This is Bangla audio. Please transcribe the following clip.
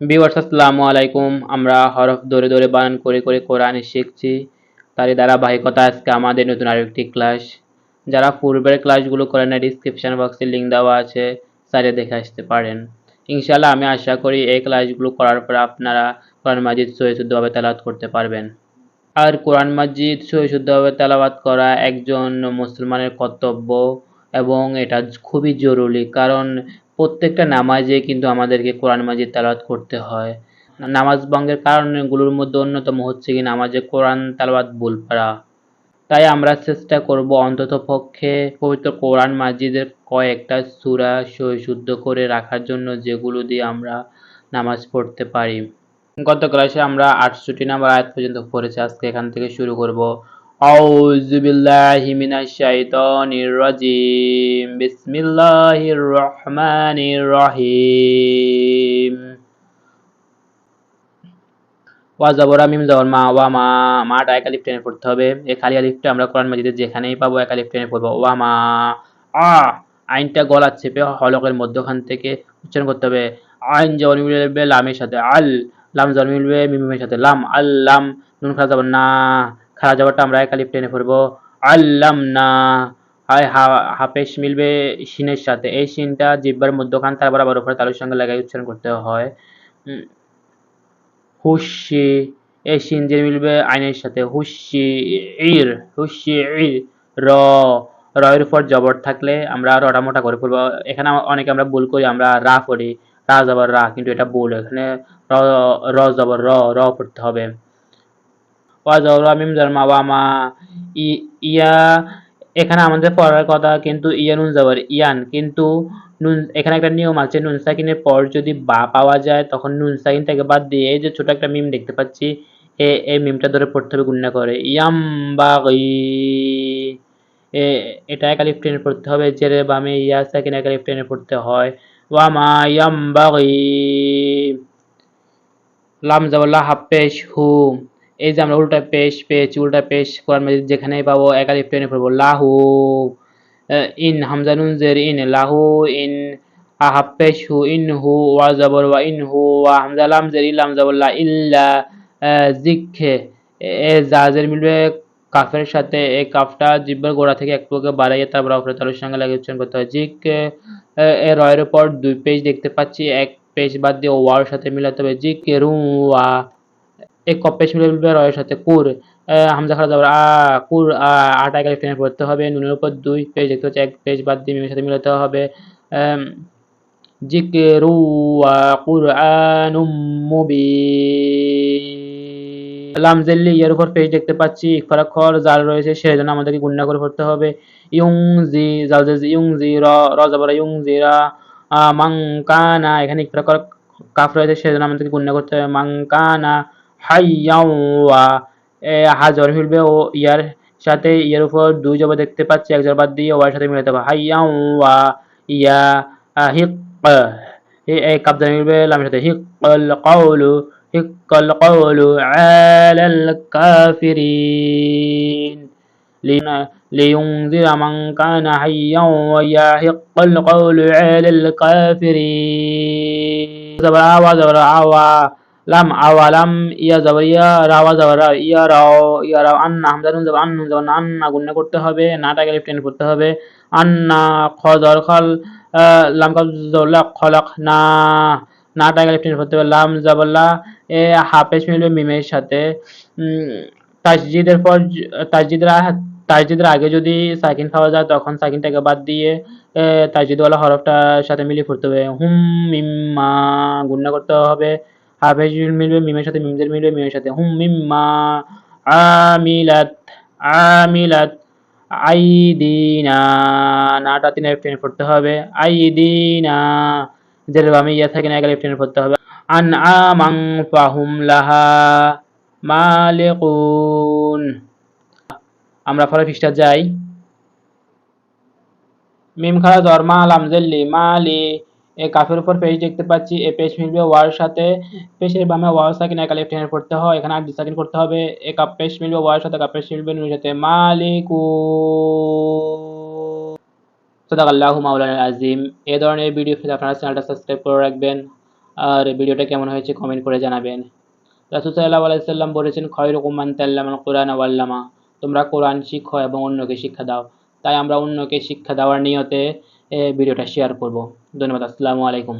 বিওয়ার্স আসসালামু আলাইকুম। আমরা হরফ ধরে ধরে বানান করে করে কোরআন শিখছি। তারই ধারাবাহিকতা আজকে আমাদের নতুন আরেকটি ক্লাস যারা পূর্বের ক্লাসগুলো করেন না ডিসক্রিপশন বক্সে লিঙ্ক দেওয়া আছে সাইডে দেখে আসতে পারেন। ইনশাল্লাহ আমি আশা করি এই ক্লাসগুলো করার পর আপনারা কোরআন মাজিদ সহিশুদ্ধভাবে তেলাওয়াত করতে পারবেন। আর কোরআন মাজিদ সহিশুদ্ধভাবে তেলাওয়াত করা একজন মুসলমানের কর্তব্য এবং এটা খুবই জরুরি। কারণ প্রত্যেকটা নামাজে কিন্তু আমাদেরকে কোরআন মাজিদ তেলাওয়াত করতে হয়। নামাজ ভঙ্গের কারণগুলোর মধ্যে অন্যতম হচ্ছে কি নামাজে কোরআন তেলাওয়াত ভুল পড়া তাই আমরা চেষ্টা করব অন্তত পক্ষে পবিত্র কোরআন মাজিদের কয়েকটা সূরা সহিশুদ্ধ করে রাখার জন্য যেগুলো দিয়ে আমরা নামাজ পড়তে পারি। গত ক্লাসে আমরা আটষট্টি নাম্বার আয়াত পর্যন্ত পড়েছি। আজকে এখান থেকে শুরু করব। আউযু বিল্লাহি মিনাশ শাইতানির রাজিম। বিসমিল্লাহির রহমানির রহিম। ওয়া জবরা মা ওয়া মা। মাটা টেনে পড়তে হবে। এই খালি আমরা কোরআন মাজিদে যেখানেই পাবো এক আলিফ টেনে পড়ব। ওয়া মা। আ। আইনটা গলা চেপে হলকের মধ্যখান থেকে উচ্চারণ করতে হবে। আইন জবর মিলবে লামের সাথে আল। লাম জবর মিলবে মিমের সাথে লাম। আল্লাম নুন খারা যাবর না। খারা যাবরটা আমরা এক আলিফ টেনে পড়ব আল্লাম না হয় হাফেশ মিলবে শিনের সাথে। এই শিনটা জিব্বার মধ্যখান তার বরাবর উপরে তালুর সঙ্গে লাগাই উচ্চারণ করতে হয়। হুশি এই শিন যে মিলবে আইনের সাথে। হুশি ইর হুশি ইর, র। রয়ের উপর জবর থাকলে আমরা রটা মোটা করে পড়ব এখানে অনেকে আমরা ভুল করি, আমরা রা পড়ি। রা জবর রা, কিন্তু এটা ভুল। এখানে র জবর র র পড়তে হবে। ওয়া জবর মিম জন্মা ওয়া মা ইয়া, এখানে আমাদের পড়ার কথা কিন্তু ইয়া নুন জবর, ইয়ান, কিন্তু নুন, এখানে একটা নিয়ম আছে, নুন সাকিনের পর যদি বা পাওয়া যায়, তখন নুন সাকিনটাকে বাদ দিয়ে যে ছোট একটা মিম দেখতে পাচ্ছি, এ, এই মিমটা ধরে পড়তে হবে গুণনা করে। ইয়াম বাগি। এটা এক আলিফ টেনে পড়তে হবে, জেরে বামে ইয়া সাকিন এক আলিফ টেনে পড়তে হয়। ওয়ামা ইয়াম বাগি। লাম জাবাল্লাহ হাফেশ হু। এই যে আমরা উল্টা পেশ পেয়েছি উল্টা পেশ, কোরআন মাজিদ যেখানেই পাবো এক আলিফ টেনে পড়ব। লাহু ইন হামজা নুন জের ইন লাহু, ইন আহাপ্পেশ হু ইন হু, ওয়া জবর, ওয়া ইন হু, ওয়া হামজা লাম জের ইলাম জবল্লা ইল্লা জিখে। এ জাজের মিলবে কাফের সাথে এই কাফটা জিব্বার গোড়া থেকে একটু বাড়াইয়ে তারপর অপরে তালুর সঙ্গে লাগিয়ে উচ্চারণ করতে হয়। জিক এ রয়ের উপর দুই পেজ দেখতে পাচ্ছি, এক পেজ বাদ দিয়ে ওয়ার সাথে মিলাতে হবে। জিক রু ওয়া এই কপেশ মিলবে রয়ের সাথে কুর হামজা খারাপ যাবার আ কুর আটা একালি টেনে পড়তে হবে নুনের উপর দুই পেজ দেখতে হচ্ছে এক পেজ বাদ দিয়ে মিমের সাথে মিলাতে হবে জিকেরু কুরআনুম মুবিন লামজেল্লি এর উপর পেজ দেখতে পাচ্ছি ইফরাক্ষর জাল রয়েছে সেজন্য আমাদেরকে গুণনা করে পড়তে হবে ইউংজি জালজেজি ইউংজি র র যাবার ইউংজি রা মাংকানা এখানে ইফরাক্ষর কাফ রয়েছে সেজন্য আমাদেরকে গুণনা করতে হবে মাংকানা হাইয়াওয়া হাজর ফিলবে ও ইয়ার সাথে ইয়ার উপর দুই জবা দেখতে পাচ্ছি এক জবাদ দিয়ে ওয়ার সাথে মিলাতে হবে হাইয়াওয়া ইয়া হিক এই কাবজা মিলবে লামের সাথে হিক কওলু হিক কওলু আলাল কাফিরিন لينذر من كان حيا ويحق القول على الكافرين زبر آوا زبر آوا লাম আওয়ালাম ইয়া জাবরিয়া রাওয়া জাবরা ইয়া রাও ইয়া রাও আন্না হামজানুন যাব আন্নু যাব আন্না গুণনা করতে হবে না নাটাকে টেন করতে হবে আন্না খদর খল লাম কাবজুল্লাহ খলক না নাটাকে টেন করতে হবে লাম জাবাল্লাহ এ হাফেজ মিলবে মিমের সাথে তাসজিদের পর তাসজিদের তাসজিদের আগে যদি সাকিন পাওয়া যায়, তখন সাকিনটাকে বাদ দিয়ে তাসজিদওয়ালা হরফটার সাথে মিলিয়ে পড়তে হবে, হুম, মিম্মা গুণনা করতে হবে হাফেজ মিলবে মিমের সাথে মিমদের মিলবে মিমের সাথে হুম আমিলাত আমিলাত, আইদিনা নাটা তিন টেনে পড়তে হবে, আইদিনা, যেটা বামে ইয়া থাকে না একালে টেনে পড়তে হবে। আন আমাং ফাহুম লাহা মালিকুন। আমরা ফলে ফিসটা যাই। মিম খালা খারা জর্মা লামজেল্লি মালি কাফের উপর পেজ দেখতে পাচ্ছি, এ পেজ মিলবে ওয়ার সাথে। পেশের বামে ওয়ার সাকিন, একা লেফট হ্যান্ড করতে হয়, এখানে আট সাকিন করতে হবে। এ কাপ পেশ মিলবে ওয়ার সাথে, কাপ পেশ মিলবে নুনের সাথে। মালিকু। সদাক আল্লাহু মাওলানা আজিম। এ ধরনের ভিডিও পেতে আপনারা চ্যানেলটা সাবস্ক্রাইব করে রাখবেন। আর ভিডিওটা কেমন হয়েছে কমেন্ট করে জানাবেন। রাসুল সাল্লাহ আলাইসাল্লাম বলেছেন খয়রকম মান তাল্লামান কোরআন আল্লামা তোমরা কোরআন শিখো এবং অন্যকে শিক্ষা দাও। তাই আমরা অন্যকে শিক্ষা দেওয়ার নিয়তে ভিডিওটা শেয়ার করব। ধন্যবাদ আসসালামু আলাইকুম।